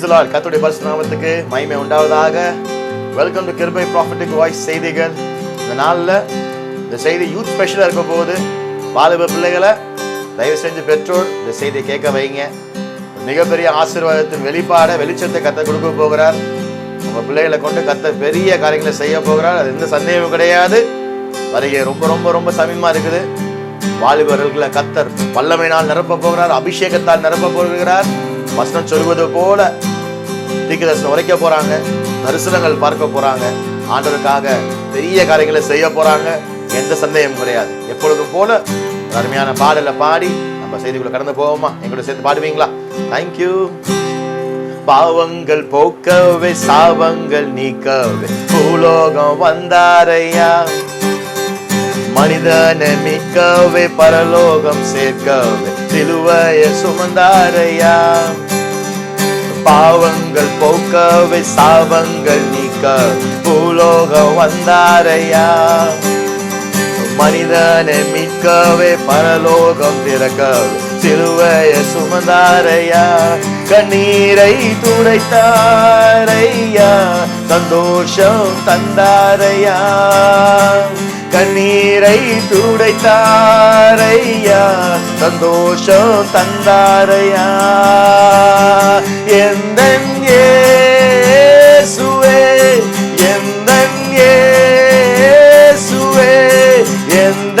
Price Lord பரிசு நாமத்துக்கு மகிமை உண்டாவதாக. வெல்கம் டு கிருபை ப்ராஃபிட்டிக் வாய்ஸ் செய்திகள். இந்த நாளில் இந்த செய்தி யூத் ஸ்பெஷலாக இருக்க போது வாலிப பிள்ளைகளை தயவு செஞ்சு பெற்றோர் இந்த செய்தியை கேட்க வைங்க. மிகப்பெரிய ஆசீர்வாதத்தின் வெளிப்பாட வெளிச்சத்தை கத்த கொடுக்க போகிறார். உங்கள் பிள்ளைகளை கொண்டு கத்த பெரிய காரியங்களை செய்ய போகிறார். அது எந்த சந்தேகமும் கிடையாது. வருகை ரொம்ப ரொம்ப ரொம்ப சமீபமா இருக்குது. வாலிபர்களை கத்தர் வல்லமையினால் நிரப்ப போகிறார் அபிஷேகத்தால் நிரப்ப போகிறார். வசனம் சொல்வது போல தீர்க்கதர்சனம் உரைக்க போறாங்க தரிசனங்கள் பார்க்க போறாங்க. ஆண்டவருக்காக பெரிய காரியங்களை செய்ய போறாங்க. எந்த சந்தேகமும் கிடையாது. எப்பொழுதும் போல அருமையான பாடலை பாடி நம்ம செய்திக்குள்ள கடந்து போவோமா? எங்களோட சேர்த்து பாடுவீங்களா? தேங்க்யூ பாவங்கள் போக்கவே சாபங்கள் நீக்கவே பூலோகம் வந்தாரையா? மனிதனை மீட்கவே பரலோகம் சேர்க்கவே சிலுவைய சுமந்தாரையா? பாவங்கள் போக்கவே சாபங்கள் நீக்க பூலோகம் வந்தாரையா? மனிதனை மீட்கவே பரலோகம் திறக்க சிலுவைய சுமந்தாரையா? கண்ணீரை துடைத்தாரையா? சந்தோஷம் தந்தாரையா? கண்ணீரை துடைத்தாரையா? சந்தோஷம் தந்தாரையா? எந்த சுவே எந்த சுவே எந்த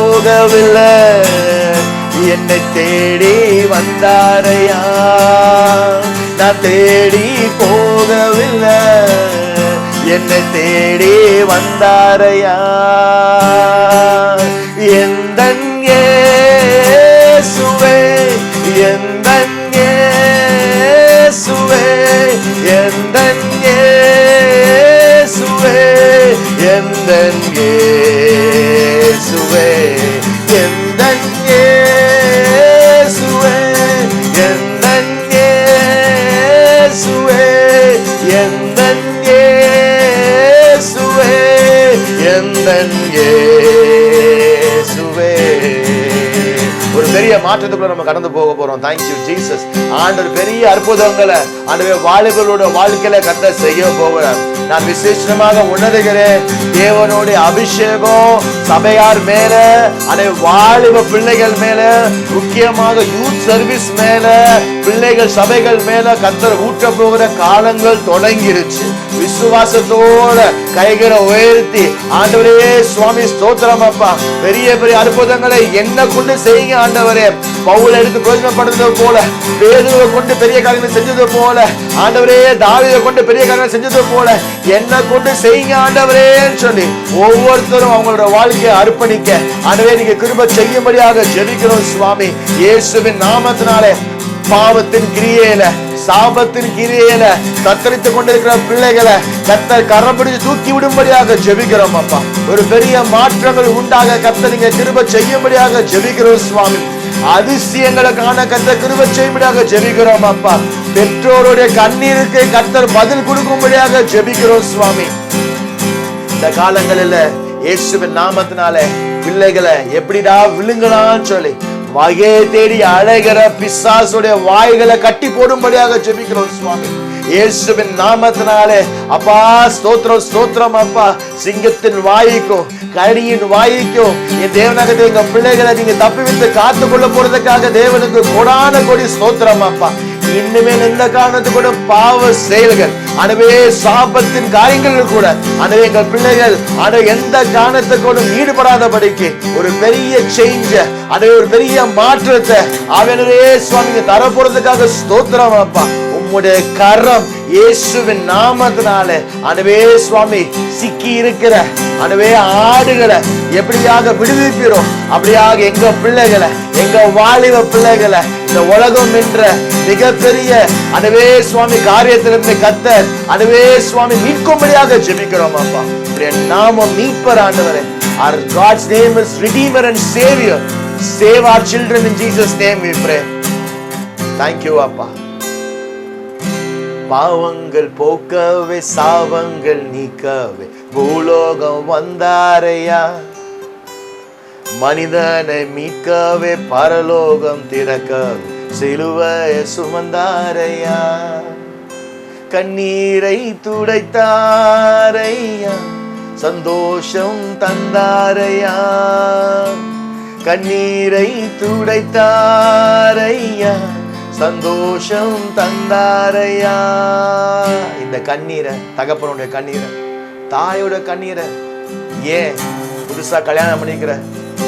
போகவில்லை. என்னை தேடி வந்தாரையா? நான் தேடி போகவில்லை. என்னை தேடி வந்தாரையா? எந்த சுவே எந்த சுவே எந்த சுவே எந்த இயேசுவே. மாற்றத்துக்குள்ள நம்ம கடந்து போக போறோம். தேங்க்யூ ஜீசஸ் ஆண்டவர் பெரிய அற்புதங்களை ஆண்டவே வாலிபர்களோட வாழ்க்கையில கத்த செய்ய போகிறார் நான் விசேஷமாக உணர்கிறேன் தேவனுடைய அபிஷேகம் சபையார் மேல அதே வாலிப பிள்ளைகள் மேல முக்கியமாக யூத் சர்வீஸ் மேல பிள்ளைகள் சபைகள் மேல கத்தர் ஊற்ற போகிற காலங்கள் தொடங்கிருச்சு. விசுவாசத்தோட கைகளை உயர்த்தி ஆண்டவரே சுவாமி ஸ்தோத்திரம் அப்பா. பெரிய பெரிய அற்புதங்களை என்ன கொண்டு செய்யுங்க ஆண்டவரே. பவுல எடுத்து பிரயோஜனப்படுத்தது போல பேதுவை கொண்டு பெரிய காரியங்களை செஞ்சது போல ஆண்டவரே தாவிதை கொண்டு பெரிய காரியங்களை செஞ்சது போல என்ன கொண்டு செய்யுங்க ஆண்டவரேன்னு சொல்லி ஒவ்வொருத்தரும் அவங்களோட வாழ்க்கையை அர்ப்பணிக்க ஆண்டவரே நீங்க கிருப செய்யும்படியாக ஜெபிக்கிறோம் சுவாமி. இயேசுவின் நாமத்தினாலே பாவத்தின் கிரியையில சாபத்தின் கிரியையில தத்தளித்துக் கொண்டிருக்கிற பிள்ளைகளை கத்தர் கரம் பிடிச்சு தூக்கி விடும்படியாக ஜெபிக்கிறோம் அப்பா. ஒரு பெரிய மாற்றங்கள் உண்டாக கத்த நீங்க திரும்ப செய்யும்படியாக ஜெபிக்கிறோம் சுவாமி. அதிசயங்களை காண கத்த கிருப செய்யும்படியாக ஜெபிக்கிறோம் அப்பா. பெற்றோருடைய கண்ணீருக்கு கத்தர் பதில் கொடுக்கும்படியாக ஜெபிக்கிறோம் சுவாமி. இந்த காலங்களில் இயேசுவின் நாமத்தினால பிள்ளைகளை எப்படிடா விழுங்கலாம்னு சொல்லி வகையை தேடி அழைகிற பிசாசுடைய வாய்களை கட்டி போடும்படியாக ஜெபிக்கிறோம் சுவாமி. இயேசுவின் நாமத்தினாலே. அப்பா ஸ்தோத்திரம் ஸ்தோத்திரம் அப்பா. சிங்கத்தின் வாய்க்கும் கரியின் வாய்க்கும் என் தேவனகத்தை எங்க பிள்ளைகளை நீங்க தப்பி விட்டு காத்து கொள்ள போறதுக்காக தேவனுக்கு கொடான கொடி ஸ்தோத்திரம் அப்பா. இன்னுமேல் எந்த காரணத்து கூட பாவ செயல்கள். அனவே சாபத்தின் காரியங்கள் கூட. அனவே எங்கள் பிள்ளைகள் அட எந்த காரணத்துக்கூடும் ஈடுபடாதபடிக்கு ஒரு பெரிய சேஞ்ச அனவே ஒரு பெரிய மாற்றத்தை அவனவே சுவாமிங்க தரப்போறதுக்காக ஸ்தோத்திரம் அப்பா. உம்முடைய கரம் இயேசுவின் நாமத்தினால அனவே சுவாமி சிக்கி இருக்கிற அனவே ஆடுகளை எப்படியாக விடுவிப்பீரோ அப்படியாக எங்க பிள்ளைகளை எங்க வாலிப பிள்ளைகளை இந்த உலகம் என்ற மிகப்பெரிய அனவே சுவாமி காரியத்திலிருந்து கத்த அனவே சுவாமி மீட்கும்படியாக ஜெபிக்கிறோம் அப்பா உடைய நாமம் மீட்பர் ஆண்டவரே Our God's name is Redeemer and Savior. Save our children in Jesus' name we pray. Thank you, அப்பா பாவங்கள் போக்கவே சாவங்கள் நீக்கவே. பூலோகம் வந்தாரையா? மனிதனை மீட்கவே பரலோகம் திறக்கவே. சிலுவைய சுமந்தாரையா? கண்ணீரை துடைத்தாரையா? சந்தோஷம் தந்தாரையா? கண்ணீரை துடைத்தாரையா? சந்தோஷம் தந்தாரையா? இந்த கண்ணீரை தகப்பனுடைய கண்ணீரை தாயோட கண்ணீரை ஏன் புதுசா கல்யாணம் பண்ணிக்கிற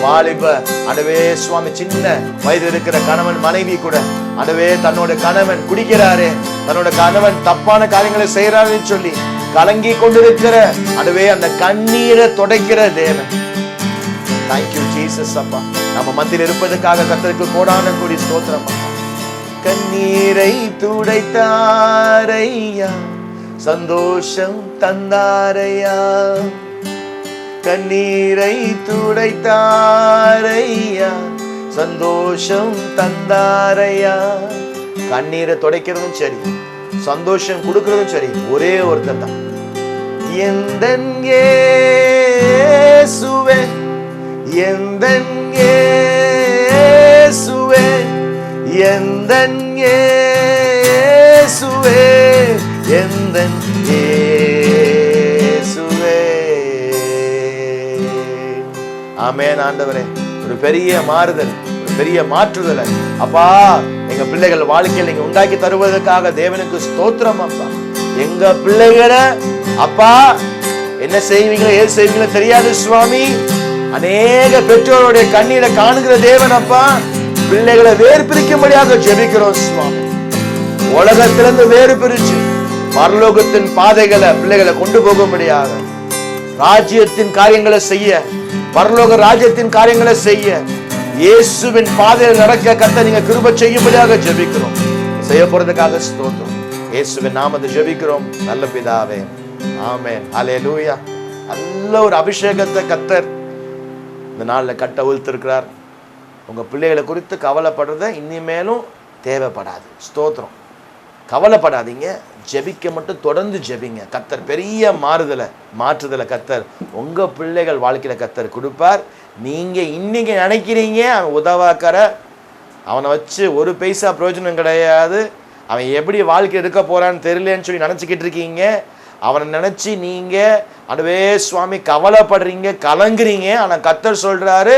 வாலிப அடவே சுவாமி சின்ன வயது இருக்கிற கணவன் மனைவி கூட அடவே தன்னோட கணவன் குடிக்கிறாரே தன்னோட கணவன் தப்பான காரியங்களை செய்யறாருன்னு சொல்லி கலங்கி கொண்டிருக்கிற அடவே அந்த கண்ணீரை தொடைக்கிற தேவன். தேங்க்யூ ஜீசஸ் அப்பா. நம்ம மத்தியில் இருப்பதற்காக கத்தருக்கு கோடான கூடி ஸ்தோத்திரமா கண்ணீரை துடைத்தாரையா? சந்தோஷம் தந்தாரையா? கண்ணீரை துடைத்தாரையா? சந்தோஷம் தந்தாரையா? கண்ணீரை துடைக்கிறதும் சரி சந்தோஷம் கொடுக்கறதும் சரி ஒரே ஒருத்தர் தான். எந்தன் ஏ ஆமேன் ஆண்டவரே. ஒரு பெரிய மாறுதல் ஒரு பெரிய மாற்றுதலை. அப்பா எங்க பிள்ளைகள் வாழ்க்கையில் நீங்க உண்டாக்கி தருவதற்காக தேவனுக்கு ஸ்தோத்திரம் அப்பா. எங்க பிள்ளைகளை அப்பா என்ன செய்வீங்களோ ஏது செய்வீங்களோ தெரியாது சுவாமி. அநேக பெற்றோருடைய கண்ணீரை காணுகிற தேவன் அப்பா. பிள்ளைகளை வேறு பிரிக்கும்படியாக ஜெபிக்கிறோம் சுவாமி. உலகத்திலிருந்து வேறு பிரிச்சு பரலோகத்தின் பாதைகளை பிள்ளைகளை கொண்டு போகும்படியாக ராஜ்யத்தின் காரியங்களை செய்ய பரலோக ராஜ்யத்தின் காரியங்களை செய்ய இயேசுவின் பாதையில் நடக்க கத்த நீங்க கிருப செய்யும்படியாக ஜெபிக்கிறோம். செய்ய போறதுக்காக ஸ்தோத்திரம். இயேசுவின் நாமத்தை ஜெபிக்கிறோம். நல்ல பிதாவே ஆமே அலே லூயா நல்ல ஒரு அபிஷேகத்தை கத்தர் இந்த நாளில் கட்ட உழுத்திருக்கிறார் உங்கள் பிள்ளைகளை குறித்து கவலைப்படுறத இனிமேலும் தேவைப்படாது. ஸ்தோத்திரம். கவலைப்படாதீங்க. ஜெபிக்க மட்டும் தொடர்ந்து ஜெபிங்க. கத்தர் பெரிய மாறுதலை மாற்றுதலை கத்தர் உங்கள் பிள்ளைகள் வாழ்க்கையில் கத்தர் கொடுப்பார். நீங்கள் இன்னைக்கு நினைக்கிறீங்க அவன் உதவாக்கிற அவனை வச்சு ஒரு பைசா பிரயோஜனம் கிடையாது. அவன் எப்படி வாழ்க்கை இருக்க போகிறான்னு தெரியலன்னு சொல்லி நினச்சிக்கிட்டு இருக்கீங்க. அவனை நினச்சி நீங்கள் அடவே சுவாமி கவலைப்படுறீங்க கலங்குறீங்க. ஆனால் கத்தர் சொல்கிறாரு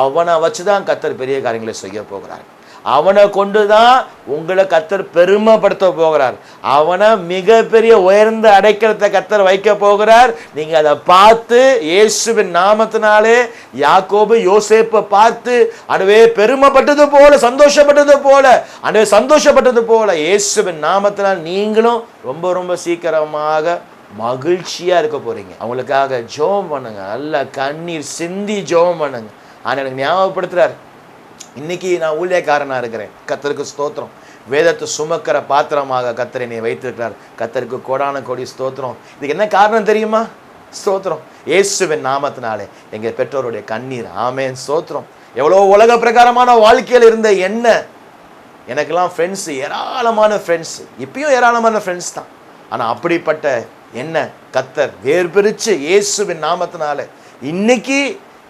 அவனை வச்சு தான் கத்தர் பெரிய காரியங்களை செய்ய போகிறாரு. அவனை கொண்டு தான் உங்களை கத்தர் பெருமைப்படுத்த போகிறார். அவனை மிகப்பெரிய உயர்ந்த அடைக்கலத்தை கத்தர் வைக்க போகிறார். நீங்கள் அதை பார்த்து இயேசுவின் நாமத்தினாலே யாக்கோபு யோசேப்பை பார்த்து அடவே பெருமைப்பட்டது போல சந்தோஷப்பட்டது போல அடவே சந்தோஷப்பட்டது போல இயேசுவின் நாமத்தினால் நீங்களும் ரொம்ப ரொம்ப சீக்கிரமாக மகிழ்ச்சியா இருக்க போறீங்க. அவங்களுக்காக ஜோம் பண்ணுங்க. நல்லா கண்ணீர் சிந்தி ஜோம் பண்ணுங்க. ஆனால் எனக்கு ஞாபகப்படுத்துகிறார் இன்னைக்கு நான் ஊழியக்காரனாக இருக்கிறேன். கத்தருக்கு ஸ்தோத்திரம். வேதத்தை சுமக்கிற பாத்திரமாக கத்தரை நீ வைத்திருக்கிறார். கத்தருக்கு கோடான கோடி ஸ்தோத்திரம். இதுக்கு என்ன காரணம் தெரியுமா? ஸ்தோத்திரம். இயேசுவின் நாமத்தினாலே எங்கள் பெற்றோருடைய கண்ணீர். ஆமேன். ஸ்தோத்திரம். எவ்வளோ உலக பிரகாரமான வாழ்க்கையில் இருந்த என்ன? எனக்கெல்லாம் ஃப்ரெண்ட்ஸ் ஏராளமான ஃப்ரெண்ட்ஸ் இப்பயும் ஏராளமான ஃப்ரெண்ட்ஸ் தான். ஆனால் அப்படிப்பட்ட என்ன? கத்தர் வேர் பிரித்து இயேசுவின் நாமத்தினால இன்னைக்கு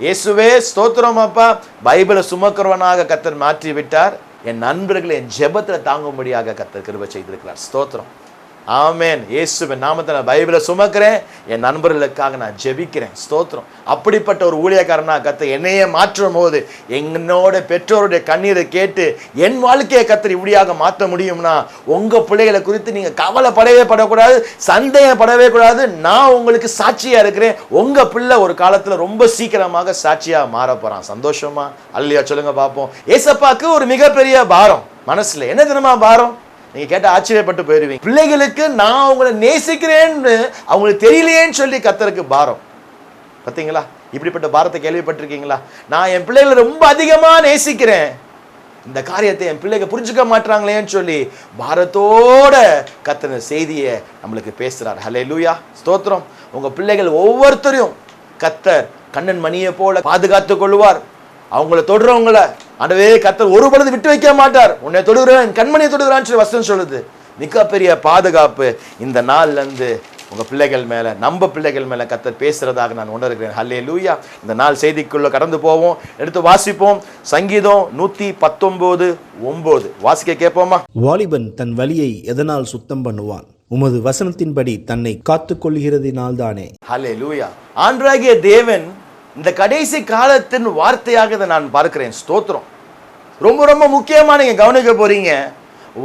இயேசுவே ஸ்தோத்திரம் அப்பா. பைபிளை சுமக்கிறவனாக கத்தர் மாற்றி விட்டார் என் நண்பர்களை என் ஜெபத்தில் தாங்கும்படியாக கத்தர் கிருப செய்திருக்கிறார். ஸ்தோத்திரம். ஆமேன். இயேசுவின் நாமத்தை நான் பைபிளை சுமக்கிறேன். என் நண்பர்களுக்காக நான் ஜெபிக்கிறேன். ஸ்தோத்திரம். அப்படிப்பட்ட ஒரு ஊழியக்காரனா கத்தை என்னையே மாற்றும் போது என்னோட பெற்றோருடைய கண்ணீரை கேட்டு என் வாழ்க்கையை கத்தர் இப்படியாக மாற்ற முடியும்னா உங்க பிள்ளைகளை குறித்து நீங்க கவலைப்படவே படக்கூடாது சந்தேகப்படவே கூடாது. நான் உங்களுக்கு சாட்சியா இருக்கிறேன். உங்க பிள்ளை ஒரு காலத்துல ரொம்ப சீக்கிரமாக சாட்சியா மாற போறான் சந்தோஷமா? அல்லையா சொல்லுங்க பார்ப்போம். ஏசப்பாக்கு ஒரு மிகப்பெரிய பாரம். மனசுல என்ன தினமா பாரம்? நீங்க கேட்ட ஆச்சரியப்பட்டு போயிருவீங்க. பிள்ளைகளுக்கு நான் அவங்கள நேசிக்கிறேன்னு அவங்களுக்கு தெரியலையேன்னு சொல்லி கத்தருக்கு பாரம். பார்த்தீங்களா இப்படிப்பட்ட பாரத்தை கேள்விப்பட்டிருக்கீங்களா? நான் என் பிள்ளைகளை ரொம்ப அதிகமா நேசிக்கிறேன். இந்த காரியத்தை என் பிள்ளைங்க புரிஞ்சுக்க மாட்டாங்களேன்னு சொல்லி பாரத்தோட கத்தன செய்தியை நம்மளுக்கு பேசுறார். ஹலே லூயா ஸ்தோத்திரம். உங்க பிள்ளைகள் ஒவ்வொருத்தரையும் கத்தர் கண்ணன் மணியை போல பாதுகாத்து கொள்வார் அவங்கள தொடுறவங்கள. ஆண்டவே கத்தர் ஒரு பொழுது விட்டு வைக்க மாட்டார். உன்னை தொடுகிறேன் கண்மணியை தொடுகிறான்னு சொல்லி வசனம் சொல்லுது. மிகப்பெரிய பாதுகாப்பு இந்த நாள்ல இருந்து உங்க பிள்ளைகள் மேல நம்ம பிள்ளைகள் மேல கத்தர் பேசுறதாக நான் உணர்கிறேன். ஹல்லே லூயா இந்த நாள் செய்திக்குள்ள கடந்து போவோம். எடுத்து வாசிப்போம். சங்கீதம் நூத்தி பத்தொன்பது ஒன்பது வாசிக்க கேட்போமா? வாலிபன் தன் வலியை எதனால் சுத்தம் பண்ணுவான்? உமது வசனத்தின்படி தன்னை காத்துக் கொள்கிறதினால்தானே ஹலே லூயா ஆண்டராகிய தேவன் இந்த கடைசி காலத்தின் வார்த்தையாக இதை நான் பார்க்கிறேன். ஸ்தோத்திரம். ரொம்ப ரொம்ப முக்கியமாக நீங்கள் கவனிக்க போகிறீங்க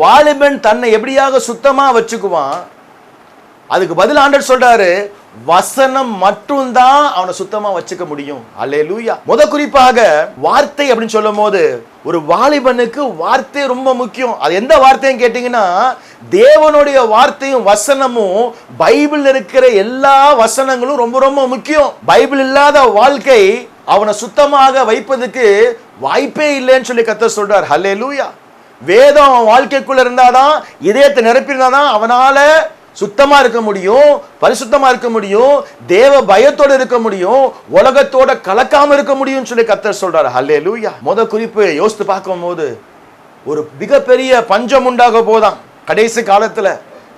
வாலிபன் தன்னை எப்படியாக சுத்தமாக வச்சுக்குவான்? அதுக்கு பதில் ஆண்டர் சொல்றாரு வசனம் மட்டும்தான் அவனை சுத்தமா வச்சுக்க முடியும். அல்லே லூயா முத குறிப்பாக வார்த்தை அப்படின்னு சொல்லும் போது ஒரு வாலிபனுக்கு வார்த்தை ரொம்ப முக்கியம். அது எந்த வார்த்தையும் கேட்டீங்கன்னா தேவனுடைய வார்த்தையும் வசனமும் பைபிள் இருக்கிற எல்லா வசனங்களும் ரொம்ப ரொம்ப முக்கியம். பைபிள் இல்லாத வாழ்க்கை அவனை சுத்தமாக வைப்பதுக்கு வாய்ப்பே இல்லைன்னு சொல்லி கத்த சொல்றார். ஹலே லூயா வேதம் அவன் வாழ்க்கைக்குள்ள இருந்தாதான் இதயத்தை நிரப்பியிருந்தாதான் அவனால சுத்தமாக இருக்க முடியும் பரிசுத்தமாக இருக்க முடியும் தேவ பயத்தோடு இருக்க முடியும் உலகத்தோட கலக்காமல் இருக்க முடியும்னு சொல்லி கத்தர் சொல்கிறார் ஹல்லே லூயா முத குறிப்பு யோசித்து பார்க்கும்போது ஒரு மிகப்பெரிய பஞ்சம் உண்டாக போதாம் கடைசி காலத்தில்.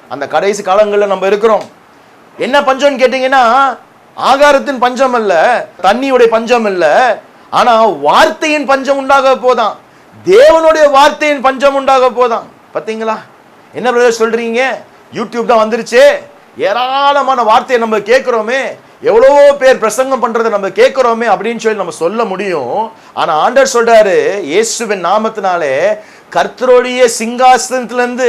அந்த கடைசி காலங்களில் நம்ம இருக்கிறோம். என்ன பஞ்சம்னு கேட்டிங்கன்னா ஆகாரத்தின் பஞ்சம் அல்ல தண்ணியுடைய பஞ்சம் இல்லை ஆனால் வார்த்தையின் பஞ்சம் உண்டாக போதாம் தேவனுடைய வார்த்தையின் பஞ்சம் உண்டாக போதாம் பார்த்தீங்களா என்ன சொல்கிறீங்க யூடியூப் தான் வந்துருச்சு. ஏராளமான வார்த்தையை நம்ம கேட்குறோமே. எவ்வளவோ பேர் பிரசங்கம் பண்றதை நம்ம கேட்குறோமே அப்படின்னு சொல்லி நம்ம சொல்ல முடியும். ஆனா ஆண்டர் சொல்றாரு இயேசுவின் நாமத்தினாலே கர்த்தருடைய சிங்காசனத்திலிருந்து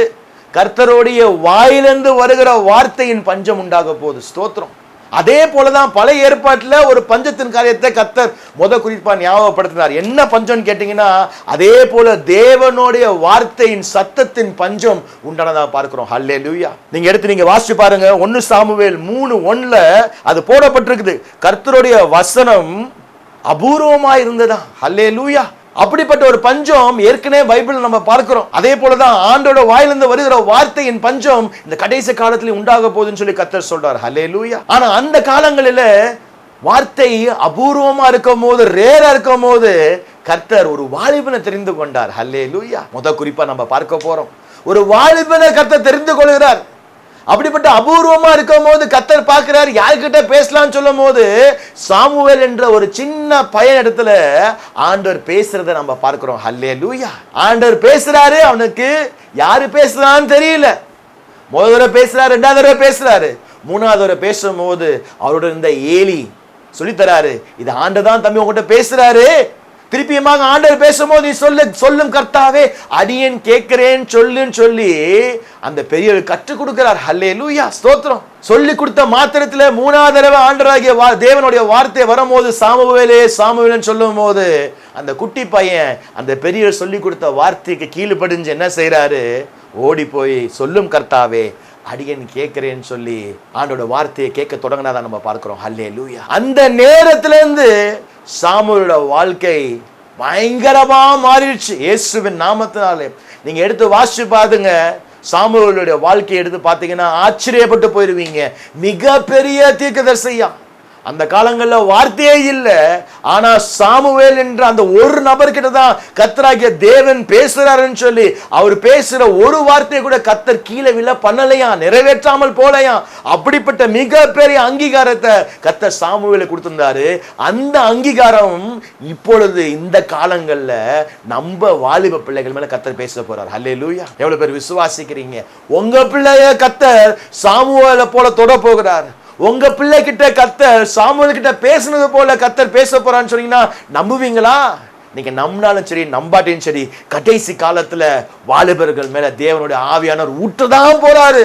கர்த்தருடைய வாயிலிருந்து வருகிற வார்த்தையின் பஞ்சம் உண்டாக போகுது. ஸ்தோத்திரம். அதே போலதான் பழைய ஏற்பாட்டில் ஒரு பஞ்சத்தின் காரியத்தை கத்தர் முத குறிப்பா ஞாபகப்படுத்தினார். என்ன பஞ்சம்னு கேட்டீங்கன்னா அதே போல தேவனுடைய வார்த்தையின் சத்தத்தின் பஞ்சம் உண்டானதா பார்க்கிறோம். ஹல்லே லூயா நீங்க எடுத்து நீங்க வாசிச்சு பாருங்க. ஒன்னு சாமுவேல் மூணு ஒன்ல அது போடப்பட்டிருக்குது. கர்த்தருடைய வசனம் அபூர்வமா இருந்ததா ஹல்லே லூயா அப்படிப்பட்ட ஒரு பஞ்சம் ஏற்கனவே பைபிள் நம்ம பார்க்கிறோம். அதே போலதான் ஆண்டோட வாயிலிருந்து வருகிற வார்த்தையின் பஞ்சம் இந்த கடைசி காலத்துல உண்டாக போகுதுன்னு சொல்லி கத்தர் சொல்றார். ஹலே லூயா ஆனா அந்த காலங்களில வார்த்தை அபூர்வமா இருக்கும் போது ரேரா இருக்கும் போது கர்த்தர் ஒரு வாலிபனை தெரிந்து கொண்டார். ஹல்லே லூயா முத குறிப்பா நம்ம பார்க்க போறோம். ஒரு வாலிபனை கர்த்தர் தெரிந்து கொள்கிறார். அப்படிப்பட்ட அபூர்வமா இருக்கும் போது கத்தர் பார்க்கிறார் யார்கிட்ட பேசலாம்னு சொல்லும் போது சாமுவேல் என்ற ஒரு சின்ன பையன் இடத்துல ஆண்டவர் பேசுறத நம்ம பார்க்கிறோம். ஹல்லே லூயா ஆண்டவர் பேசுறாரு அவனுக்கு யாரு பேசுறான்னு தெரியல. முதல் தடவை பேசுறாரு ரெண்டாவது தடவை பேசுறாரு. மூணாவது தடவை பேசும்போது அவரோட இருந்த ஏலி சொல்லித்தராரு இது ஆண்டதான் தம்பி உங்ககிட்ட பேசுறாரு. திருப்பியமாக ஆண்டவர் பேசும்போது நீ சொல்ல சொல்லும் கர்த்தாவே அடியேன் கேட்கிறேன் சொல்லுன்னு சொல்லி அந்த பெரியவர் கற்றுக் கொடுக்கிறார். ஹல்லே லூயா ஸ்தோத்திரம். சொல்லி கொடுத்த மாத்திரத்தில் மூணாவது தடவை ஆண்டராகிய வா தேவனுடைய வார்த்தை வரும்போது சாமுவேலே சாமுவேலன்னு சொல்லும் போது அந்த குட்டி பையன் அந்த பெரியவர் சொல்லி கொடுத்த வார்த்தைக்கு கீழ்ப்படிஞ்சு என்ன செய்கிறாரு ஓடி போய் சொல்லும் கர்த்தாவே அடியன் கேட்கிறேன்னு சொல்லி ஆண்டோட வார்த்தையை கேட்க தொடங்கினாதான் நம்ம பார்க்கிறோம். ஹல்லே லூயா அந்த நேரத்திலேருந்து சாமுவோட வாழ்க்கை பயங்கரமா மாறிடுச்சு. இயேசுவின் நாமத்தினாலே. நீங்க எடுத்து வாசிச்சு பாருங்க. சாமுவேலுடைய வாழ்க்கையை எடுத்து பார்த்தீங்கன்னா ஆச்சரியப்பட்டு போயிருவீங்க. மிகப்பெரிய தீர்க்கதர்சியா. அந்த காலங்களில் வார்த்தையே இல்லை. ஆனா சாமுவேல் என்ற அந்த ஒரு நபர்கிட்ட தான் கத்தராகிய தேவன் பேசுறாருன்னு சொல்லி அவர் பேசுற ஒரு வார்த்தையை கூட கத்தர் கீழே விழ பண்ணலையா? நிறைவேற்றாமல் போலையா? அப்படிப்பட்ட மிகப்பெரிய அங்கீகாரத்தை கத்தர் சாமுவேல கொடுத்திருந்தாரு. அந்த அங்கீகாரம் இப்பொழுது இந்த காலங்கள்ல நம்ம வாலிப பிள்ளைகள் மேல கத்தர் பேச போறார். ஹல்லே லூயா எவ்வளவு பேர் விசுவாசிக்கிறீங்க? உங்க பிள்ளைய கத்தர் சாமுவேலை போல தொட போகிறார். உங்க பிள்ளை கிட்ட கத்தர் சாமுவல் கிட்ட பேசுனது போல கத்தர் பேச போறான்னு சொன்னீங்கன்னா நம்புவீங்களா? நீங்க நம்பினாலும் சரி நம்பாட்டியும் சரி கடைசி காலத்துல வாலிபர்கள் மேல தேவனுடைய ஆவியானவர் ஊற்றதான் போறாரு.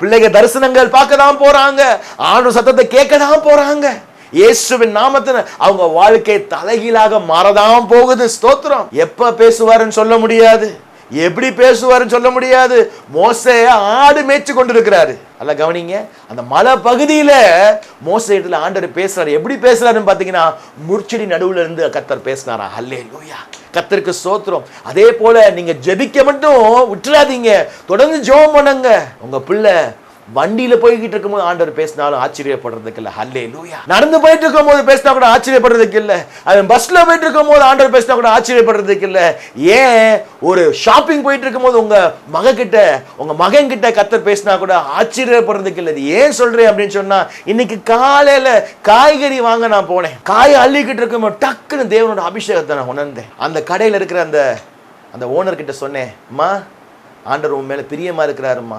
பிள்ளைங்க தரிசனங்கள் பார்க்க தான் போறாங்க. ஆண்டு சத்தத்தை கேட்க தான் போறாங்க. இயேசுவின் நாமத்தில் அவங்க வாழ்க்கை தலைகீழாக மாறதான் போகுது. ஸ்தோத்திரம். எப்ப பேசுவாருன்னு சொல்ல முடியாது. எப்படி பேசுவாருன்னு சொல்ல முடியாது. மோசே ஆடு மேய்ச்சு கொண்டிருக்கிறாரு. அல்ல கவனிங்க. அந்த மலை பகுதியில மோசே இடத்துல ஆண்டவர் பேசுறாரு. எப்படி பேசுறாருன்னு பாத்தீங்கன்னா முர்ச்சடி நடுவுல இருந்து கத்தர் பேசினாரா? அல்லே லூயா கத்தருக்கு சோத்திரம் அதே போல நீங்க ஜெபிக்க மட்டும் விட்டுறாதீங்க. தொடர்ந்து ஜோம் பண்ணுங்க. உங்க பிள்ளை வண்டியில போய்கிட்டு இருக்கும்போது ஆண்டவர் பேசினாலும் ஆச்சரியப்படுறதுக்கு இல்ல. ஹல்லே லூயா நடந்து போயிட்டு இருக்கும் போது பேசினா கூட ஆச்சரியப்படுறதுக்கு இல்ல. அவன் பஸ்ல போயிட்டு இருக்கும் போது ஆண்டவர் பேசினா கூட ஆச்சரியப்படுறதுக்கு இல்ல. ஏன் ஒரு ஷாப்பிங் போயிட்டு இருக்கும் போது உங்க மக கிட்ட உங்க மகன் கிட்ட கத்தர் பேசினா கூட ஆச்சரியப்படுறதுக்கு இல்ல. ஏன் சொல்றேன் அப்படின்னு சொன்னா இன்னைக்கு காலையில காய்கறி வாங்க நான் போனேன். காய் அள்ளிக்கிட்டு இருக்கும்போது டக்குன்னு தேவனோட அபிஷேகத்தை நான் உணர்ந்தேன். அந்த கடையில இருக்கிற அந்த அந்த ஓனர் கிட்ட சொன்னேன் அம்மா ஆண்டவர் உன் மேல பிரியமா இருக்கிறாருமா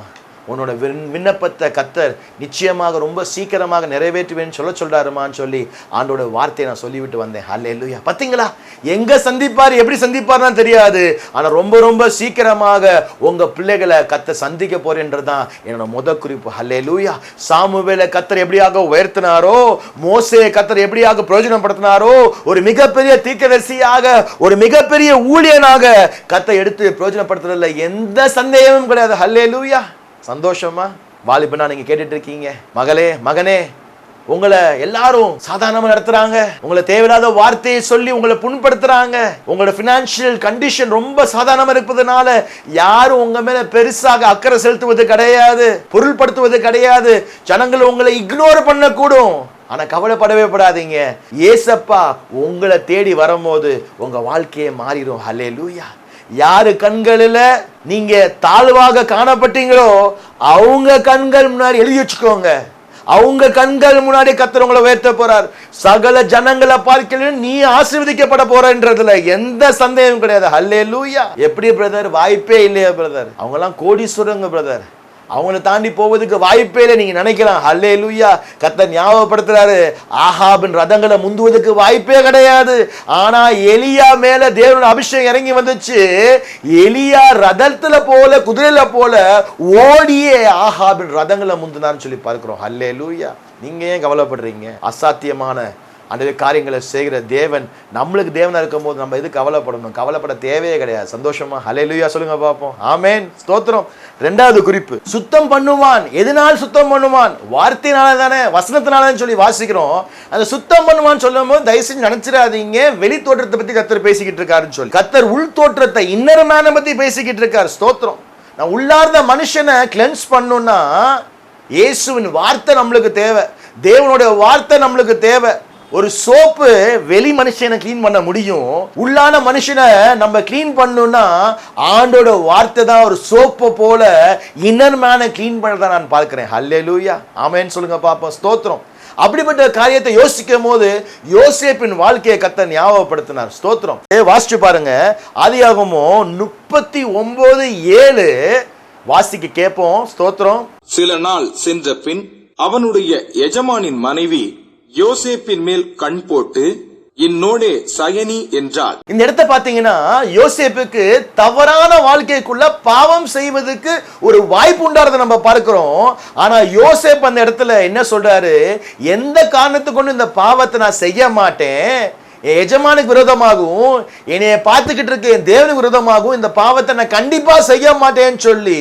உன்னோட விண் விண்ணப்பத்தை கத்தர் நிச்சயமாக ரொம்ப சீக்கிரமாக நிறைவேற்றுவேன்னு சொல்ல சொல்கிறாருமான்னு சொல்லி ஆண்டோட வார்த்தையை நான் சொல்லிவிட்டு வந்தேன். ஹல்லே லூயா பார்த்தீங்களா எங்கே சந்திப்பார் எப்படி சந்திப்பார்னா தெரியாது. ஆனால் ரொம்ப ரொம்ப சீக்கிரமாக உங்கள் பிள்ளைகளை கத்த சந்திக்க போறேன்றதுதான் என்னோட முத குறிப்பு. ஹல்லே லூயா சாமுவேலை கத்தர் எப்படியாக உயர்த்தினாரோ மோசே கத்தர் எப்படியாக பிரயோஜனப்படுத்தினாரோ ஒரு மிகப்பெரிய தீர்க்கதரிசியாக ஒரு மிகப்பெரிய ஊழியனாக கத்தை எடுத்து பிரயோஜனப்படுத்துறதுல எந்த சந்தேகமும் கிடையாது. ஹல்லே லூயா சந்தோஷமா? வாலிபனா நீங்க கேட்டுட்டு இருக்கீங்க மகளே மகனே உங்களை எல்லாரும் சாதாரணமா நடத்துறாங்க. உங்களை தேவையில்லாத வார்த்தையை சொல்லி உங்களை புண்படுத்துறாங்க. உங்களோட பினான்சியல் கண்டிஷன் ரொம்ப சாதாரணமா இருப்பதனால யாரும் உங்க மேல பெருசாக அக்கறை செலுத்துவது கிடையாது பொருள்படுத்துவது கிடையாது. ஜனங்கள் உங்களை இக்னோர் பண்ணக்கூடும். ஆனா கவலைப்படவே படாதீங்க. ஏசப்பா உங்களை தேடி வரும்போது உங்க வாழ்க்கையே மாறிடும். ஹலே லூயா யாரு கண்களில் நீங்க தாழ்வாக காணப்பட்டீங்களோ அவங்க கண்கள் முன்னாடி எழுதி வச்சுக்கோங்க. அவங்க கண்கள் முன்னாடி கத்துறவங்களை உயர்த்த போறார். சகல ஜனங்களை பார்க்கல நீ ஆசீர்வதிக்கப்பட போறன்றதுல எந்த சந்தேகமும் கிடையாது. ஹல்லே லூயா எப்படி பிரதர் வாய்ப்பே இல்லையா பிரதர் அவங்க எல்லாம் கோடீஸ்வரங்க பிரதர் அவங்கள தாண்டி போவதுக்கு வாய்ப்பே இல்லை. நீங்க நினைக்கலாம். ஹல்லே லூயா கத்த ஞாபகப்படுத்துறாரு. ஆஹாபின் ரதங்களை முந்துவதற்கு வாய்ப்பே கிடையாது. ஆனா எலியா மேல தேவனோட அபிஷேகம் இறங்கி வந்துச்சு. எலியா ரதத்துல போல குதிரையில போல ஓடியே ஆஹாபின் ரதங்களை முந்துனான்னு சொல்லி பார்க்கிறோம். ஹல்லே லூயா நீங்க ஏன் கவலைப்படுறீங்க? அசாத்தியமான அந்த காரியங்களை செய்கிற தேவன் நம்மளுக்கு தேவனாக இருக்கும்போது நம்ம எது கவலைப்படணும்? கவலைப்பட தேவையே கிடையாது. சந்தோஷமா? ஹalleluya சொல்லுங்க பார்ப்போம். ஆமேன் ஸ்தோத்திரம். ரெண்டாவது குறிப்பு. சுத்தம் பண்ணுவான். எதனால் சுத்தம் பண்ணுவான்? வார்த்தையினால தானே வசனத்தினால சொல்லி வாசிக்கிறோம். அந்த சுத்தம் பண்ணுவான்னு சொல்லும் போது தயவு செஞ்சு நினைச்சிடாதீங்க. வெளி தோற்றத்தை பத்தி கத்தர் பேசிக்கிட்டு இருக்காருன்னு சொல்லி. கத்தர் உள் தோற்றத்தை இன்னர் மேனை பத்தி பேசிக்கிட்டு இருக்காரு. ஸ்தோத்திரம். நான் உள்ளார்ந்த மனுஷனை கிளென்ஸ் பண்ணுன்னா இயேசுவின் வார்த்தை நம்மளுக்கு தேவை. தேவனுடைய வார்த்தை நம்மளுக்கு தேவை. ஒரு சோப்பு வெளி மனுஷனை க்ளீன் பண்ண முடியும் உள்ளான மனுஷனை நம்ம க்ளீன் பண்ணணும்னா ஆண்டோட வார்த்தை தான் ஒரு சோப்பை போல இன்னர் மேனை க்ளீன் பண்ணதை நான் பார்க்கிறேன். ஹல்லே லூயா ஆமேன்னு சொல்லுங்க பாப்போம். ஸ்தோத்திரம். அப்படிப்பட்ட காரியத்தை யோசிக்கும் போது யோசேப்பின் வாழ்க்கையை கத்த ஞாபகப்படுத்தினார். ஸ்தோத்திரம். ஏ வாசிச்சு பாருங்க. ஆதியாகமோ முப்பத்தி ஒன்பது ஏழு. வாசிக்க கேட்போம். ஸ்தோத்திரம். சில நாள் சென்ற பின் அவனுடைய எஜமானின் மனைவி யோசேப்பின் மேல் கண் போட்டு என்னோடே சயனி என்றார் இந்த இடத்த பாத்தீங்கன்னா யோசேப்புக்கு தவறான வாழ்க்கைக்குள்ள பாவம் செய்வதற்கு ஒரு வாய்ப்பு உண்டாறத நம்ம பார்க்கிறோம். ஆனா யோசேப் அந்த இடத்துல என்ன சொல்றாரு? எந்த காரணத்து கொண்டு இந்த பாவத்தை நான் செய்ய மாட்டேன். என் எஜமானுக்கு விரோதமாகவும் என்னைய பார்த்துக்கிட்டு இருக்க என் தேவனுக்கு விரோதமாகவும் இந்த பாவத்தை நான் கண்டிப்பா செய்ய மாட்டேன்னு சொல்லி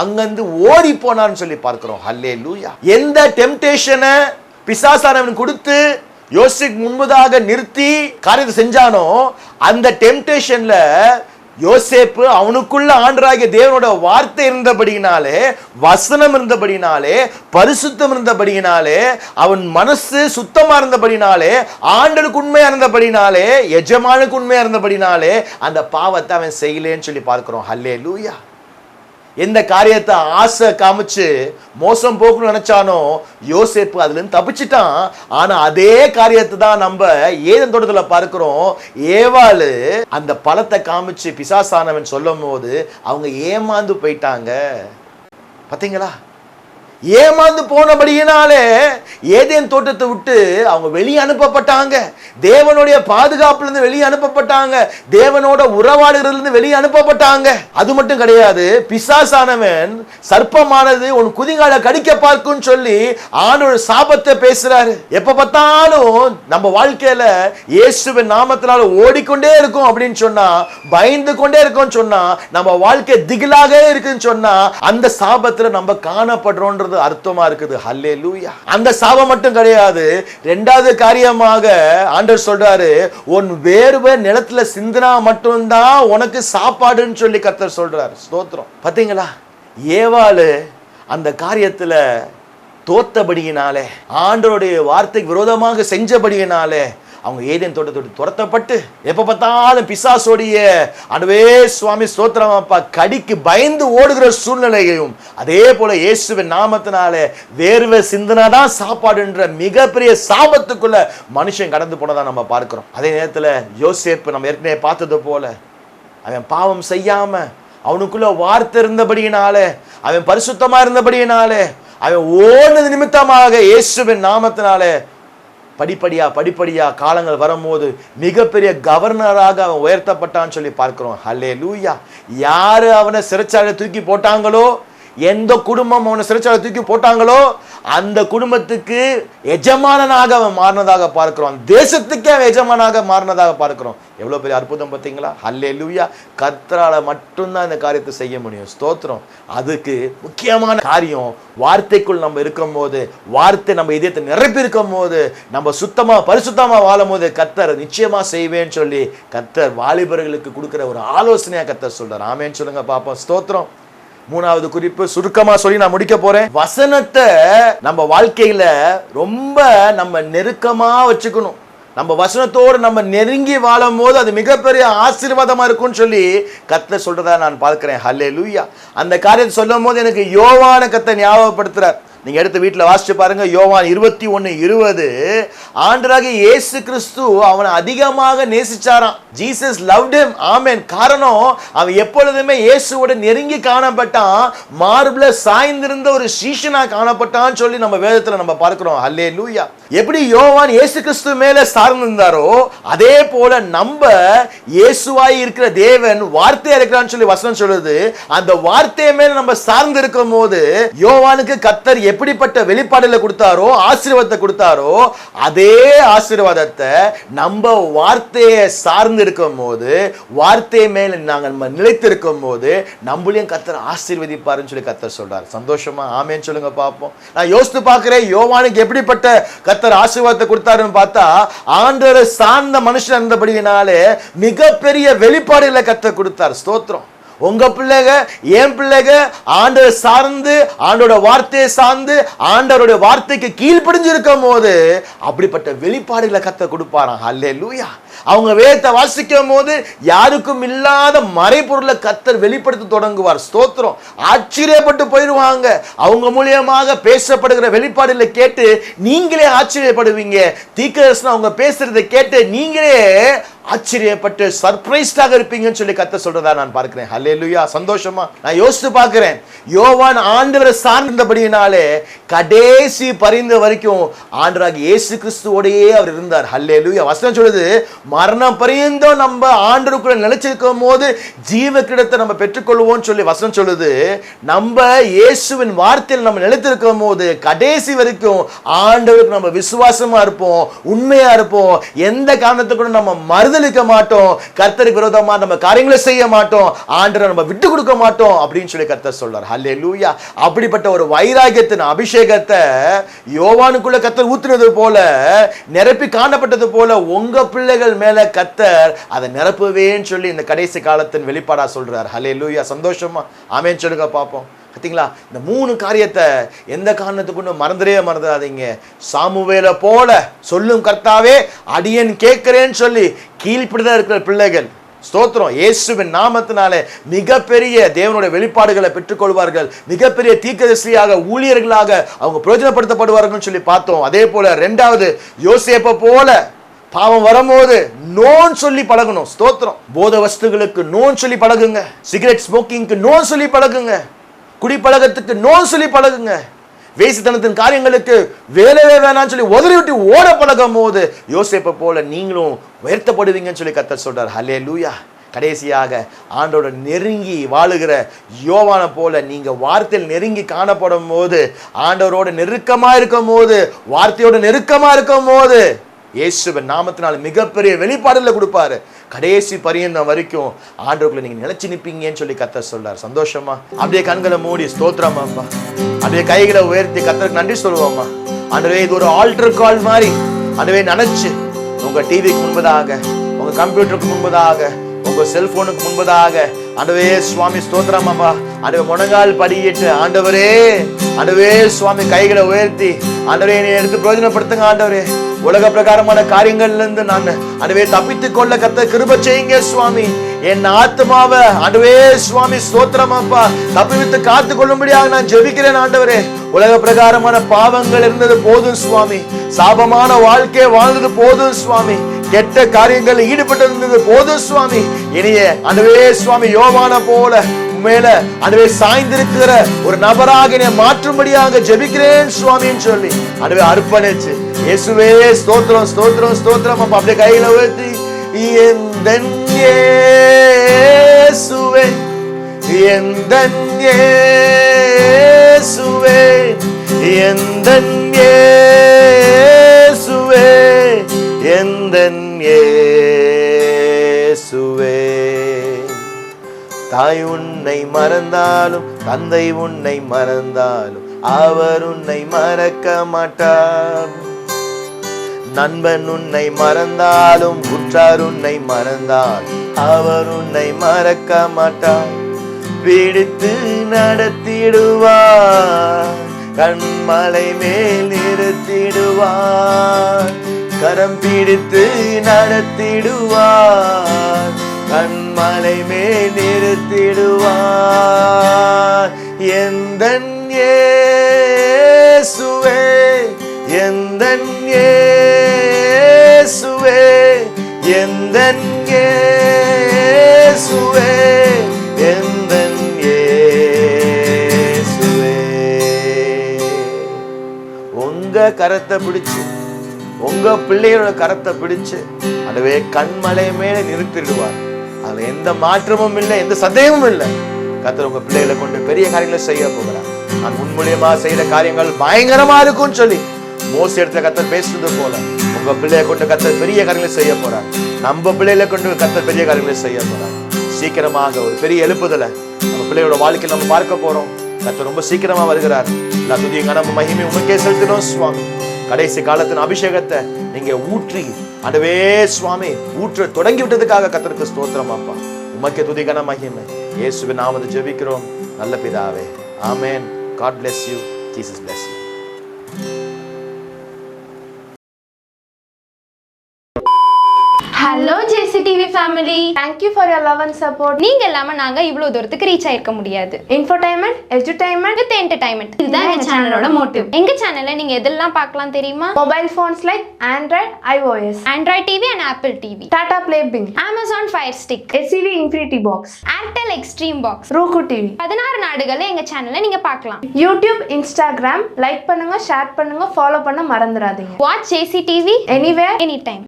அங்கிருந்து ஓடி போனான்னு சொல்லி பார்க்கிறோம். ஹல்லே லூயா எந்த டெம்டேஷனை பிசாசானவன் கொடுத்து யோசிக் முன்பதாக நிறுத்தி காரியத்தை செஞ்சானோ அந்த டெம்டேஷன்ல யோசேப்பு அவனுக்குள்ள ஆண்டராகிய தேவனோட வார்த்தை இருந்தபடியினாலே வசனம் இருந்தபடினாலே பரிசுத்தம் இருந்தபடியினாலே அவன் மனசு சுத்தமா இருந்தபடினாலே ஆண்டனுக்கு உண்மையா இருந்தபடினாலே எஜமானுக்கு உண்மையா இருந்தபடினாலே அந்த பாவத்தை அவன் செய்யலேன்னு சொல்லி பார்க்கிறோம். ஹல்லே லூயா எந்த காரியத்தை ஆசை காமிச்சு மோசம் போகணும்னு நினைச்சானோ யோசேப்பு அதுலேருந்து தப்பிச்சிட்டான். ஆனா அதே காரியத்தை தான் நம்ம ஏதன் தோட்டத்தில் பார்க்கிறோம். ஏவாளு அந்த பழத்தை காமிச்சு பிசாசானவன் சொல்லும் போது அவங்க ஏமாந்து போயிட்டாங்க. பார்த்தீங்களா ஏமாந்து போனபடியினாலே ஏதேன் தோட்டத்தை விட்டு அவங்க வெளியே அனுப்பப்பட்டாங்க. தேவனுடைய பாதுகாப்புல இருந்து வெளியே அனுப்பப்பட்டாங்க. தேவனோட உறவாடுகிறதுல வெளியே அனுப்பப்பட்டாங்க. அது மட்டும் கிடையாது பிசாசானவன் சர்ப்பமானது உன் குதிங்கால கடிக்க பார்க்கும் சொல்லி ஆண்டோட சாபத்தை பேசுறாரு. எப்ப பார்த்தாலும் நம்ம வாழ்க்கையில இயேசுவின் நாமத்தினால ஓடிக்கொண்டே இருக்கும் அப்படின்னு சொன்னா பயந்து கொண்டே இருக்கும்னு சொன்னா நம்ம வாழ்க்கை திகிலாக இருக்குன்னு சொன்னா அந்த சாபத்துல நம்ம காணப்படுறோன்றது அர்த்தமா இருக்குது. ஹல்லே லூயா அந்த சாபம் மட்டும் கிடையாது. ரெண்டாவது காரியமாக ஆண்டவர் சொல்றாரு உன் வேர்வை நிலத்துல சிந்தினா மட்டும்தான் உனக்கு சாப்பாடுன்னு சொல்லி கர்த்தர் சொல்றாரு. ஸ்தோத்திரம். பாத்தீங்களா? ஏவாளு அந்த காரியத்துல தோத்தபடியினாலே ஆண்டவருடைய வார்த்தைக்கு விரோதமாக செஞ்சபடியினாலே அவங்க ஏதேன் தோட்டத்தோடு துரத்தப்பட்டு எப்போ பார்த்தாலும் பிசாசோடைய அனுவே சுவாமி ஸ்தோத்திரம் கடிக்கு பயந்து ஓடுகிற சூழ்நிலையையும் அதே போல இயேசுவின் நாமத்தினாலே வேர்வை சிந்தனாதான் சாப்பாடுன்ற மிகப்பெரிய சாபத்துக்குள்ள மனுஷன் கடந்து போனதா நம்ம பார்க்கிறோம். அதே நேரத்தில் யோசேப்பு நம்ம ஏற்கனவே பார்த்தது போல அவன் பாவம் செய்யாம அவனுக்குள்ள வார்த்தை இருந்தபடியினால அவன் பரிசுத்தமா இருந்தபடியினாலே அவன் ஓடுனது நிமித்தமாக இயேசுவின் நாமத்தினால படிப்படியாக படிப்படியாக காலங்கள் வரும்போது மிகப்பெரிய கவர்னராக அவன் உயர்த்தப்பட்டான்னு சொல்லி பார்க்குறோம். ஹலே லூயா யார் அவனை சிறைச்சாலை தூக்கி போட்டாங்களோ எந்த குடும்பம் அவனை சிறைச்சாலை தூக்கி போட்டாங்களோ அந்த குடும்பத்துக்கு எஜமானனாக அவன் மாறினதாக பார்க்கிறோம். தேசத்துக்கே அவன் எஜமானாக மாறினதாக பார்க்கிறோம். எவ்வளோ பெரிய அற்புதம் பார்த்தீங்களா? ஹல்லே லூயா கத்தரால் மட்டும்தான் இந்த காரியத்தை செய்ய முடியும். ஸ்தோத்திரம். அதுக்கு முக்கியமான காரியம் வார்த்தைக்குள் நம்ம இருக்கும் போது வார்த்தை நம்ம இதயத்தை நிரப்பி இருக்கும் போது நம்ம சுத்தமாக பரிசுத்தமாக வாழும் போது கத்தர் நிச்சயமாக செய்வேன்னு சொல்லி கத்தர் வாலிபர்களுக்கு கொடுக்குற ஒரு ஆலோசனையாக கத்தர் சொல்கிறார் ஆமேன்னு சொல்லுங்கள் பார்ப்போம் ஸ்தோத்திரம். மூணாவது குறிப்பு சுருக்கமா சொல்லி நான் முடிக்க போறேன். வசனத்தை நம்ம வாழ்க்கையில ரொம்ப நம்ம நெருக்கமா வச்சுக்கணும். நம்ம வசனத்தோடு நம்ம நெருங்கி வாழும் போது அது மிகப்பெரிய ஆசீர்வாதமா இருக்கும்னு சொல்லி கத்தை சொல்றதா நான் பார்க்கிறேன். ஹல்லே லூயா அந்த காரியத்தை சொல்லும் போது எனக்கு யோவான கத்தை ஞாபகப்படுத்துறார். நீங்க எடுத்து வீட்டில் வாசிச்சு பாருங்க யோவான் இருபத்தி ஒன்று இருபது. ஆண்டராக இயேசு கிறிஸ்து அவனை அதிகமாக நேசிச்சாராம். Jesus love him. ஆமேன். காரணம் அவன் எப்பொழுதுமே இயேசுவோட நெருங்கி காணப்பட்டான். மார்பில் சாய்ந்திருந்த ஒரு சீஷனாக காணப்பட்டான்னு சொல்லி நம்ம வேதத்தில் நம்ம பார்க்கிறோம். அல்லே லூயா எப்படி யோவான் இயேசு கிறிஸ்து மேல சார்ந்திருந்தாரோ அதே போல நம்ம இயேசுவாய் இருக்கிற தேவன் வார்த்தையா இருக்கிறான்னு சொல்லி வசனம் சொல்லுது. அந்த வார்த்தையை மேல நம்ம சார்ந்து இருக்கும் போது யோவானுக்கு கத்தர் எப்படிப்பட்ட வெளிப்பாடுல கொடுத்தாரோ ஆசீர்வாதத்தை கொடுத்தாரோ அதே ஆசீர்வாதத்தை நம்ம வார்த்தையை சார்ந்து இருக்கும் போது வார்த்தை மேல நாங்கள் நம்ம நிலைத்து இருக்கும் போது நம்மளையும் கத்தர் ஆசீர்வதிப்பாருன்னு சொல்லி கத்தர் சொல்றார். சந்தோஷமா? ஆமேன்னு சொல்லுங்க பார்ப்போம். நான் யோசித்து பார்க்குறேன் யோவானுக்கு எப்படிப்பட்ட கத்தர் ஆசீர்வாதத்தை கொடுத்தாருன்னு பார்த்தா ஆண்டரை சார்ந்த மனுஷன் இருந்தபடியினாலே மிகப்பெரிய வெளிப்பாடுகளை கத்தர் கொடுத்தார். ஸ்தோத்திரம். உங்க பிள்ளைங்க என் பிள்ளைங்க ஆண்டவர் சார்ந்து ஆண்டோட வார்த்தையை சார்ந்து ஆண்டவருடைய வார்த்தைக்கு கீழ்ப்படிஞ்சு இருக்கும் போது அப்படிப்பட்ட வெளிப்பாடுகளை கத்த கொடுப்பாராம். அல்லே லூயா அவங்க வேதத்தை வாசிக்கும் போது யாருக்கும் இல்லாத மறைப்பொருளை கத்தர் வெளிப்படுத்த தொடங்குவார். ஸ்தோத்திரம். ஆச்சரியப்பட்டு போயிடுவாங்க அவங்க மூலியமாக பேசப்படுகிற வெளிப்பாடுகளை கேட்டு நீங்களே ஆச்சரியப்படுவீங்க. தீக்கரசன் அவங்க பேசுறதை கேட்டு நீங்களே ஆச்சரியப்பட்டு சர்ப்ரைஸ்டாக இருப்பீங்கன்னு சொல்லி கத்த சொல்றதா நான் பார்க்கிறேன். ஹல்லேலூயா சந்தோஷமா. நான் யோசித்து பார்க்கிறேன். யோவான் ஆண்டவரை சார்ந்தபடியினாலே கடைசி பரிந்த வரைக்கும் ஆண்டராக இயேசு கிறிஸ்துவோடையே அவர் இருந்தார். ஹல்லே லுயா வசனம் சொல்லுது மரணம் பரியந்தம் நம்ம ஆண்டருக்குள்ள நிலைச்சிருக்கும் போது ஜீவ கிடத்தை நம்ம பெற்றுக்கொள்வோம்னு சொல்லி வசனம் சொல்லுது. நம்ம இயேசுவின் வார்த்தையில் நம்ம நிலைத்திருக்கும் போது கடைசி வரைக்கும் ஆண்டவருக்கு நம்ம விசுவாசமா இருப்போம் உண்மையா இருப்போம். எந்த காரணத்துக்கு நம்ம மறுதளிக்க மாட்டோம். கர்த்தருக்கு விரோதமா நம்ம காரியங்களை செய்ய மாட்டோம். ஆண்டரை நம்ம விட்டு கொடுக்க மாட்டோம் அப்படின்னு சொல்லி கர்த்தர் சொல்றார். ஹல்லே லூயா அப்படிப்பட்ட ஒரு வைராகியத்தின் அபிஷேகத்தை யோவானுக்குள்ள கர்த்தர் ஊத்துனது போல நிரப்பி காணப்பட்டது போல உங்க பிள்ளைகள் மேல மேல கத்தர் அதை நிரப்புவேன்னு சொல்லி இந்த கடைசி காலத்தின் வெளிப்பாடா சொல்றார். ஹலே லூயா சந்தோஷமா. ஆமேன்னு சொல்லுங்க பார்ப்போம் பார்த்தீங்களா இந்த மூணு காரியத்தை எந்த காரணத்துக்கு மறந்துடே மறந்துடாதீங்க. சாமுவேல போல சொல்லும் கர்த்தாவே அடியன் கேட்கிறேன்னு சொல்லி கீழ்ப்பிடுதான் இருக்கிற பிள்ளைகள். ஸ்தோத்திரம். இயேசுவின் நாமத்தினாலே மிகப்பெரிய தேவனுடைய வெளிப்பாடுகளை பெற்றுக்கொள்வார்கள். மிகப்பெரிய தீர்க்கதரிசியாக ஊழியர்களாக அவங்க பிரயோஜனப்படுத்தப்படுவார்கள் சொல்லி பார்த்தோம். அதே போல ரெண்டாவது யோசேப்பை போல பாவம் வரும்போது நோன் சொல்லி பழகணும். ஸ்தோத்திரம். போத வஸ்துகளுக்கு நோன் சொல்லி பழகுங்க. சிகரெட் ஸ்மோக்கிங்க்கு நோன் சொல்லி பழகுங்க. குடிப்பழகத்துக்கு நோன் சொல்லி பழகுங்க. வேசித்தனத்தின் காரியங்களுக்கு வேலையே வேணாம்னு சொல்லி உதறி விட்டு ஓட பழகும் போது யோசிப்பை போல நீங்களும் உயர்த்தப்படுவீங்கன்னு சொல்லி கத்த சொல்றார். ஹலே லூயா கடைசியாக ஆண்டோட நெருங்கி வாழுகிற யோவான போல நீங்கள் வார்த்தையில் நெருங்கி காணப்படும் போது ஆண்டவரோட நெருக்கமாக இருக்கும் போது வார்த்தையோட நெருக்கமாக இருக்கும் போது இயேசுவின் நாமத்தினால மிகப்பெரிய வெளிப்பாடுல கொடுப்பாரு. கடைசி பரியந்தம் வரைக்கும் ஆண்டவர்களை நீங்க நினைச்சு நிப்பீங்கன்னு சொல்லி கத்த சொல்றார். சந்தோஷமா அப்படியே கண்களை மூடி ஸ்தோத்திரமாப்பா அப்படியே கைகளை உயர்த்தி கத்தருக்கு நன்றி சொல்லுவோம்மா. அன்றவே இது ஒரு ஆல்டர் கால் மாதிரி. ஆண்டவே நினைச்சு உங்க டிவிக்கு முன்பதாக உங்க கம்ப்யூட்டருக்கு முன்பதாக உங்க செல்போனுக்கு முன்பதாக ஆண்டவே சுவாமி ஸ்தோத்திரம் அப்பா ஆண்டவே முழங்கால் படியிட்டு ஆண்டவரே ஆண்டவே சுவாமி கைகளை உயர்த்தி ஆண்டவரே என்னை எடுத்து பிரயோஜனப்படுத்துங்க ஆண்டவரே. உலக பிரகாரமான காரியங்கள்ல இருந்து நான் ஆண்டவே தப்பித்துக் கொள்ள கத்த கிருப செய்யுங்க சுவாமி. என் ஆத்மாவை ஆண்டவே சுவாமி ஸ்தோத்திரம் அப்பா. தப்பிவித்து காத்து கொள்ளும்படியாக நான் ஜெபிக்கிறேன் ஆண்டவரே. உலக பிரகாரமான பாவங்கள் இருந்தது போதும் சுவாமி. சாபமான வாழ்க்கையை வாழ்ந்தது போதும் சுவாமி. கெட்ட காரியங்கள் ஈடுபட்டிருந்தது. போது போதும் சுவாமி. இனிய அனுவே சுவாமி யோவான போல மேல அனுவே சாய்ந்திருக்கிற ஒரு நபராக என்னை மாற்றும்படியாக ஜெபிக்கிறேன் சுவாமின்னு சொல்லி. அனுவே அர்ப்பணிச்சு. இயேசுவே ஸ்தோத்திரம் ஸ்தோத்திரம் ஸ்தோத்திரம். அப்ப அப்படியே கையில உயர்த்தி. சுவே எந்த சுவே எந்த எந்தன் ஏசுவே தாய் உன்னை மறந்தாலும் தந்தை உன்னை மறந்தாலும் அவர் உன்னை மறக்க மாட்டார். நண்பன் உன்னை மறந்தாலும் உற்றார் உன்னை மறந்தால் அவர் உன்னை மறக்க மாட்டார். பிடித்து நடத்திடுவார் கண்மலை மேல் நிறுத்திடுவார். கரம் பிடித்து நடத்திடுவார். கண்மலை மேல் நிறுத்திடுவார். எந்த இயேசுவே எந்த இயேசுவே எந்த இயேசுவே எந்தன் இயேசுவே. உங்க கரத்தை பிடிச்சு உங்க பிள்ளையோட கரத்தை பிடிச்சு அதுவே கண்மலை மேல நிறுத்திடுவார். அதுல எந்த மாற்றமும் இல்லை எந்த சந்தேகமும் இல்லை. கத்தர் உங்க பிள்ளைகளை கொண்டு பெரிய காரியங்களை செய்ய போகிறார். நான் முன்மூலியமா செய்யற காரியங்கள் பயங்கரமா இருக்கும்னு சொல்லி மோசி இடத்துல கத்தர் பேசுறது போல உங்க பிள்ளைய கொண்டு கத்தர் பெரிய காரியங்களை செய்ய போறார். நம்ம பிள்ளைகளை கொண்டு கத்தர் பெரிய காரியங்களை செய்ய போறார். சீக்கிரமாக ஒரு பெரிய எழுப்புதலை நம்ம பிள்ளையோட வாழ்க்கையில் நம்ம பார்க்க போறோம். கத்தர் ரொம்ப சீக்கிரமா வருகிறார். நான் துதிய கனவு மகிமை உமக்கே செலுத்தினோம் சுவாமி. கடைசி காலத்தின் அபிஷேகத்தை நீங்க ஊற்றி அடவே சுவாமி ஊற்ற தொடங்கி விட்டதுக்காக கத்தருக்கு ஸ்தோத்திரம் அப்பா. உமக்கே துதி கன மகிமை. இயேசுவின் நாமத்தை ஜெபிக்கிறோம். நல்ல பிதாவே. ஆமேன். God bless you Jesus bless you hello JC TV family you for your love and support. நீங்க இல்லாம நாங்க இவ்வளவு தூரத்துக்கு ரீச் ஆயிருக்க முடியாது. Infotainment, edutainment, வித் என்டர்டைன்மெண்ட் இதுதான் எங்க சேனலோட மோட்டிவ் எங்க சேனல்ல நீங்க எதெல்லாம் பார்க்கலாம் தெரியுமா? Mobile phones like Android, iOS, Android TV and Apple TV Tata Play Bing, Amazon Fire Stick SCV Infinity Box, Airtel Xstream box Roku TV, பதினாறு நாடுகள்ல எங்க சேனல்ல நீங்க பார்க்கலாம். YouTube, Instagram, லைக் பண்ணுங்க ஷேர் பண்ணுங்க ஃபாலோ பண்ண மறந்துடாதீங்க. Watch JC TV anywhere any time